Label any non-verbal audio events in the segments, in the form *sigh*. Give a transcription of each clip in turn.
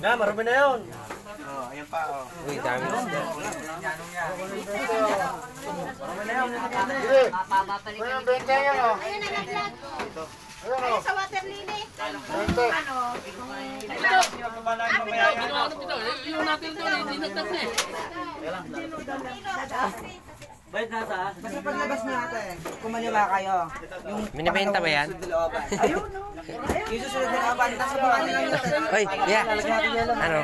Na, marami na yun. Oh, ayan pa, oh. Uy, dami isda. Ayun na naglag. Ayun sa water lily. Ano? Bayad na sa. Basta paglabas natin, kumaliwa kayo. Yung Binibenta ba yan? na. *laughs* Ayun, no? Yung susunod na looban, abangan nyo lang natin. Uy, yeah. Ano?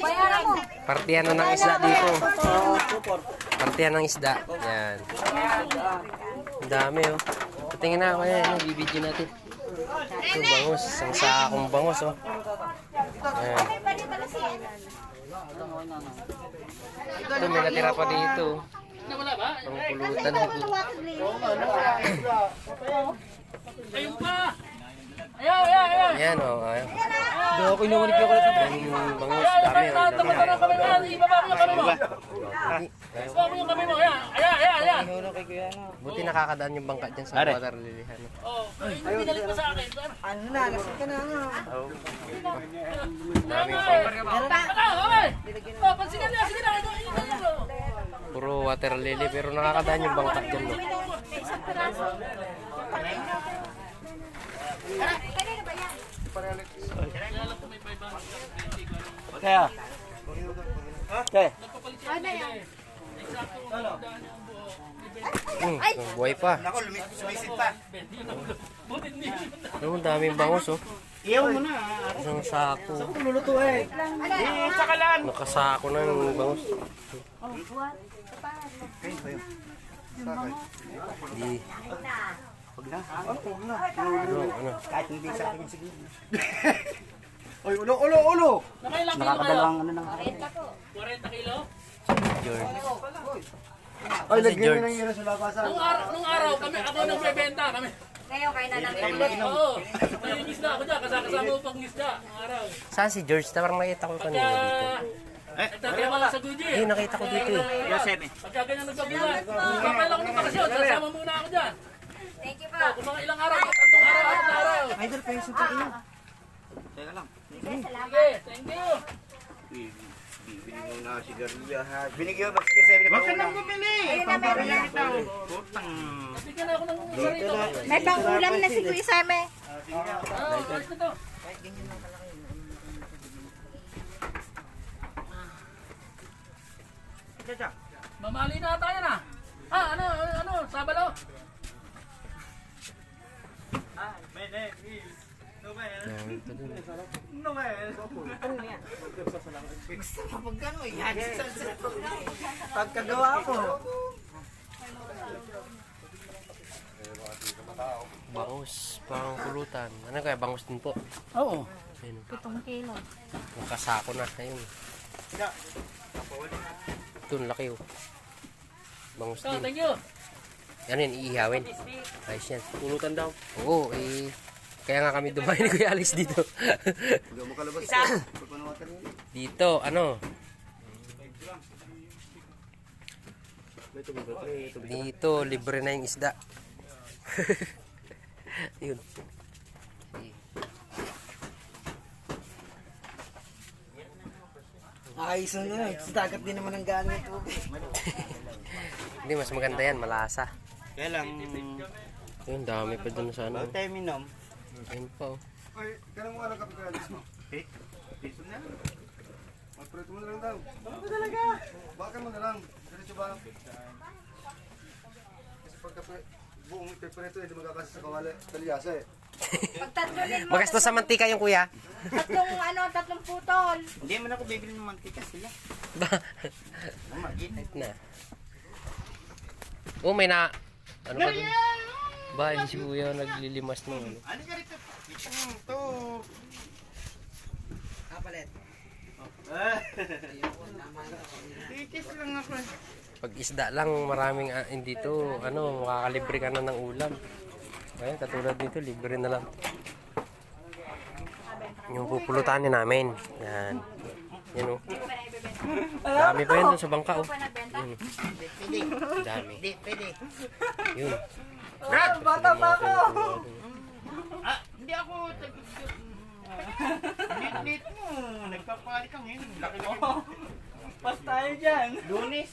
Bayaran mo. Partihan na ng isda dito. Partihan ng isda. Yan. Ang dami oh. Patingin na ako yan. Yung bibidyo natin. Ito bangus. Isang sakong bangus oh. Ayan. Ito may natira pa dito. Pang pulutan. Water lily. Ayan oh. Ayan. Doon ako inuulit ko ulit. Yung bangus. Dami oh. Dami. Buti nakakadaan yung bangka dyan sa water lilihan. Ano na, lasing ka na nga. Daming Puro water lily pero nakakadaan yung bangka dyan. No? Isang piraso. Kaya. Yan? Hmm, buhay pa. Ako, lumis, sumisid pa. Ang daming bangus oh. Iyaw mo na. Isang sako. Luluto eh. Eh, sakalan. Nakasako na yung bangus. Di. Huwag na. Oh, huwag na. Ano, ano. Kahit hindi sa akin sige. *laughs* Oy, ulo, ulo, ulo. Nakakadalawang ano na. George. Oy, lagyan mo ng hero sa labasan. Nung araw, nung araw kami ako nang bebenta kami. Ngayon, kayo na lang. Oo. May isda ako dyan, kasama ko pang isda. Araw. Saan si George? Parang nakita ko kanina dito. Kaya, nagtatrabaho lang sa Guji. Eh, nakita ko dito eh. Yoseme. Pagka ganyan nagbabilan, kapal ako ng bakasyon, sasama muna ako dyan. Thank you Oh, kung mga ilang araw, tatlong araw, na araw. Idol, kayo sa tayo. Teka lang. Sige, thank you. Bibili mo na sigarilya ha. Binigyan mo ba kasi sabi na Huwag ka nang bumili. Ayun na, meron na. Putang. Bigyan na ako ng sarito. May pang-ulam na si Kuya Same. Oo, ayos na to. Mamali na tayo na. Ah, ano, ano, ano, sabalo. Dami pa dun. Pagkagawa ko. Bangus. Pang pulutan. Ano kaya? Bangus din po. Oo. Ayun. Pitong kilo. Nakasako na. Ayun. Ito, laki oh. Bangus So, din. thank you. Ano yan? Iihawin. Ayos yan. Pulutan daw. Oo, eh. Kaya nga kami dumayo ni Kuya Alice dito. Dito, ano? Dito, libre na yung isda. *laughs* Yun. Ayos na. Sa dagat din naman ang tubig. *laughs* Hindi, mas maganda yan, malasa. Kaya lang. Yun, dami pa dun sa ano. Bago tayo minom. Ayun pa oh. Ay, kailan mo alam kape kaya mo? Eh, piso na. Magpreto mo na lang daw. Ano talaga? Bakit mo na lang? Diretso ba? Kasi pag kape, buong preto hindi magkakasa sa kawali. Talyasa eh. Mo, Magasto sa mantika yung kuya. tatlong ano, tatlong putol. Hindi man ako bibili ng mantika sila. Ba? Mamagin. na. Oh, may na... Ano pa dun? Ba, hindi si kuya naglilimas ng ano. Ano ka rito? Hmm, to. Kapalit. Titis lang ako. Pag isda lang, maraming uh, hindi to, ano, makakalibre ka na ng ulam. Ayan, katulad dito, libre na lang. Yung pupulutanin namin. Yan. Yan o. Dami pa yun dun sa bangka o. Yun. Dami. Hindi, pwede. Yun. Bata pa ako! Ah, hindi ako. update mo. Nagpapali ka ngayon. Laki-laki. Pas tayo dyan. Lunes.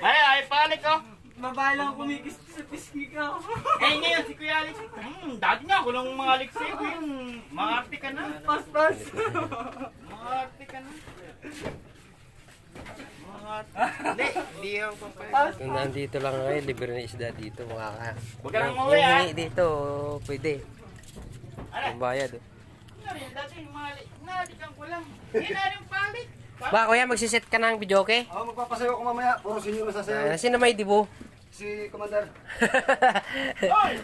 Ay, ay, palik oh. Babae lang kumikis sa pisngi ka. Eh, ngayon si Kuya Alex. Hmm, dati nga ako nang mga Alex. Yung maarte ka na. Pas, pas. Maarte ka na. Maarte. Hindi, hindi ako papayag. Kung nandito lang ngayon, libre na isda dito. Makaka... Huwag ka nang umuwi, yung ah. dito, pwede. Ano? Ang bayad. dati yung mga nalikan ko lang. Hindi na rin palik. Ba, kuya, magsiset ka ng video, okay? Oh, magpapasayo ko mamaya. Puro sinyo na sasayaw. Uh, sino may dibo? Si Commander. *laughs* Hoy!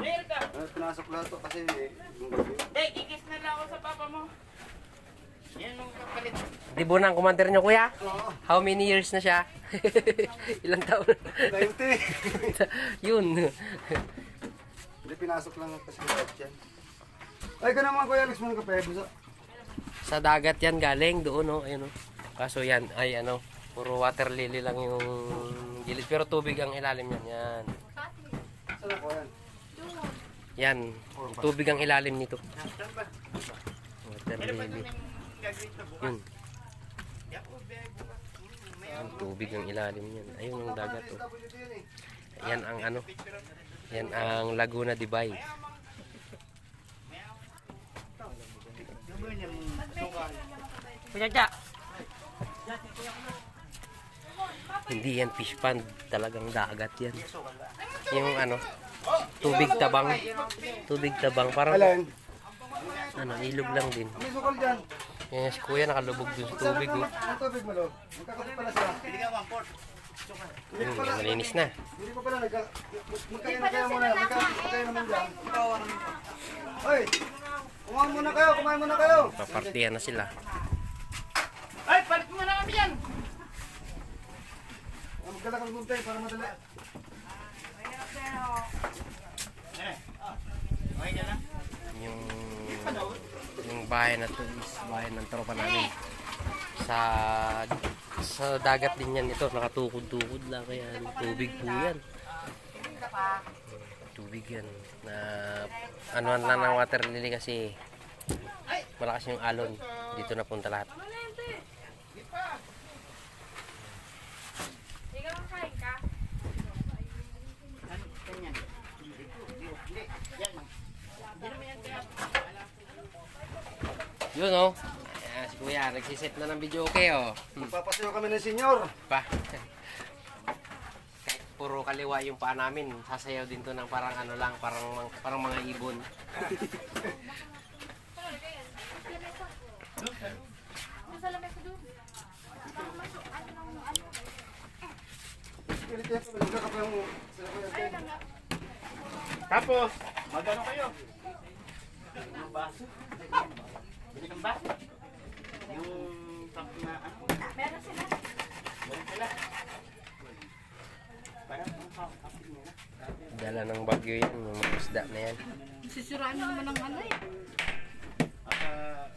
Clear ka. Pinasok lahat to kasi eh. Hindi, kikis na lang ako sa papa mo. Yan ang kapalit. dibo ng commander nyo, kuya? Oo. How many years na siya? *laughs* Ilang taon? 90. *laughs* Yun. Hindi pinasok lang kasi lahat yan. Ay, ka naman Kuya Alex mo ng kape. Busa. Sa dagat yan galing doon, no? Ayun, no? Kaso yan, ay ano, puro water lily lang yung gilid. Pero tubig ang ilalim yan. Yan. Saan ako yan? Yan. Tubig ang ilalim nito. Water lily. Yun. Yan, tubig ang ilalim yan. Ayun yung dagat, oh. Yan ang ano. Yan ang Laguna de Bay. Pagkakya. Hindi yan fish pond, talagang dagat yan. Yung ano, tubig tabang. Tubig tabang, parang ano, ilog lang din. Yan si kuya nakalubog dun sa tubig. Oh. Ang tubig mo. Magkakapit pala sila. Yun, malinis na. Hindi pa pala. Magkain na kayo muna. Magkain naman dyan. Hoy! Kumain muna kayo. Kumain muna kayo. Papartihan na sila. Ay, palit mo na kami yan. Magdala kang guntay para madali. Ka. Yung yung bahay na to is bahay ng tropa namin. Sa sa dagat din yan ito, nakatukod-tukod lang kaya tubig po yan. Tubig yan na ano lang ng water lily kasi malakas yung alon. Dito na punta lahat. Yun oh. Kuya, nagsiset na ng video okay oh. Hmm, Magpapasayo kami ng senyor. pa. *laughs* Kahit puro kaliwa yung paa namin, sasayaw din to ng parang ano lang, parang parang mga ibon. Tapos, magano kayo? Yung baso. Bili kang baso. Yung top na ano. Meron sila. Meron sila. Parang ang kapit nila. Dala ng bagyo yan, yung mga isda na yan. Sisiraan mo naman ng ano eh. Ah.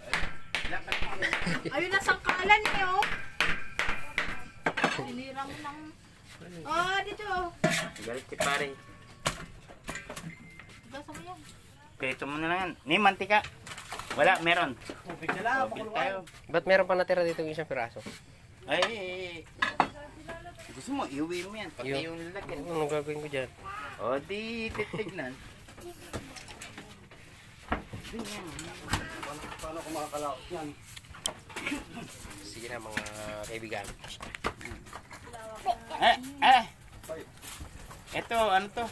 *laughs* Ayun na sangkalan eh oh. Sinira mo ng... Oh, dito oh. Galit si pare. Gasa mo yan. Peto mo na lang yan. Ni, mantika. Wala, meron. Tubig na lang. tayo. Ba't meron pa natira dito yung isang piraso? Ay, ay, ay. Gusto mo, iuwi mo yan. Pati Yung- lalagyan. Anong gagawin ko dyan? O, di titignan. Paano ko makakalaot yan? Sige na mga kaibigan. Eh, eh. Ito, ano to?